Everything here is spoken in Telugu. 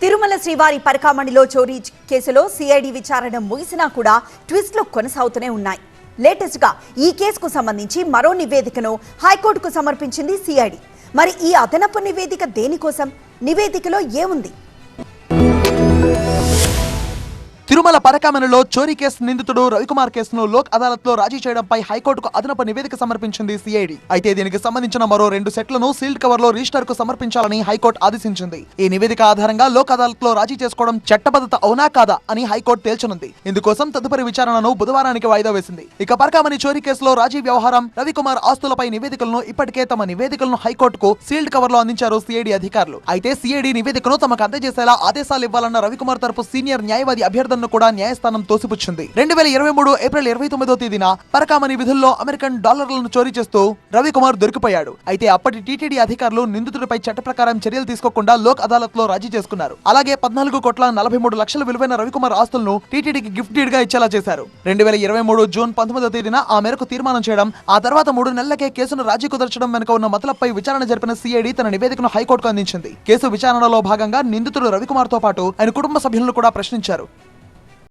తిరుమల శ్రీవారి పరకామణిలో చోరీ కేసులో సిఐడి విచారణ ముగిసినా కూడా ట్విస్ట్లు కొనసాగుతూనే ఉన్నాయి. లేటెస్ట్గా ఈ కేసుకు సంబంధించి మరో నివేదికను హైకోర్టుకు సమర్పించింది సిఐడి మరి ఈ అదనపు నివేదిక దేనికోసం? నివేదికలో ఏముంది? తిరుమల పరకామణిలో చోరీ కేసు నిందితుడు రవికుమార్ కేసును లోక్ అదాలత్లో రాజీ చేయడంపై హైకోర్టుకు అదనపు నివేదిక సమర్పించింది సిఐడి అయితే దీనికి సంబంధించిన మరో రెండు సెట్లను సీల్డ్ కవర్లో రిజిస్టర్కు సమర్పించాలని హైకోర్టు ఆదేశించింది. ఈ నివేదిక ఆధారంగా లోక్ అదాలత్లో రాజీ చేసుకోవడం చట్టబద్ధత అవునా కాదా అని హైకోర్టు తేల్చనుంది. ఇందుకోసం తదుపరి విచారణను బుధవారానికి వాయిదా వేసింది. ఇక పరకామణి చోరీ కేసులో రాజీ వ్యవహారం రవికుమార్ ఆస్తులపై నివేదికలను ఇప్పటికే తమ నివేదికలను హైకోర్టుకు సీల్డ్ కవర్లో అందించారు సిఐడి అధికారులు. అయితే సిఐడి నివేదికను తమకు అందజేసేలా ఆదేశాలు ఇవ్వాలన్న రవికుమార్ తరపు సీనియర్ న్యాయవాది అభ్యర్థనను కూడా న్యాయస్థానం తోసిపుచ్చింది. రెండు వేల ఇరవై మూడు ఏప్రిల్ ఇరవై తొమ్మిదో తేదీన పరకామణి విధుల్లో అమెరికన్ డాలర్లను చోరీ చేస్తూ రవికుమార్ దొరికిపోయాడు. అయితే అప్పటి టీటీడీ అధికారులు నిందితుడిపై చట్ట ప్రకారం చర్యలు తీసుకోకుండా లోక్ అదాలత్లో రాజీ చేసుకున్నారు. అలాగే పద్నాలుగు కోట్ల నలభై మూడు లక్షల విలువైన రవికుమార్ ఆస్తులను టీటీడీకి గిఫ్ట్ డీడ్గా ఇచ్చేలా చేశారు. రెండు వేల ఇరవై మూడు జూన్ పంతొమ్మిదో తేదీన ఆ మేరకు తీర్మానం చేయడం ఆ తర్వాత మూడు నెలలకే కేసును రాజీ కుదర్చడం వెనుక ఉన్న మతలపై విచారణ జరిపిన సిఐడి తన నివేదికను హైకోర్టుకు అందించింది. కేసు విచారణలో భాగంగా నిందితుడు రవికుమార్తో పాటు ఆయన కుటుంబ సభ్యులను కూడా ప్రశ్నించారు.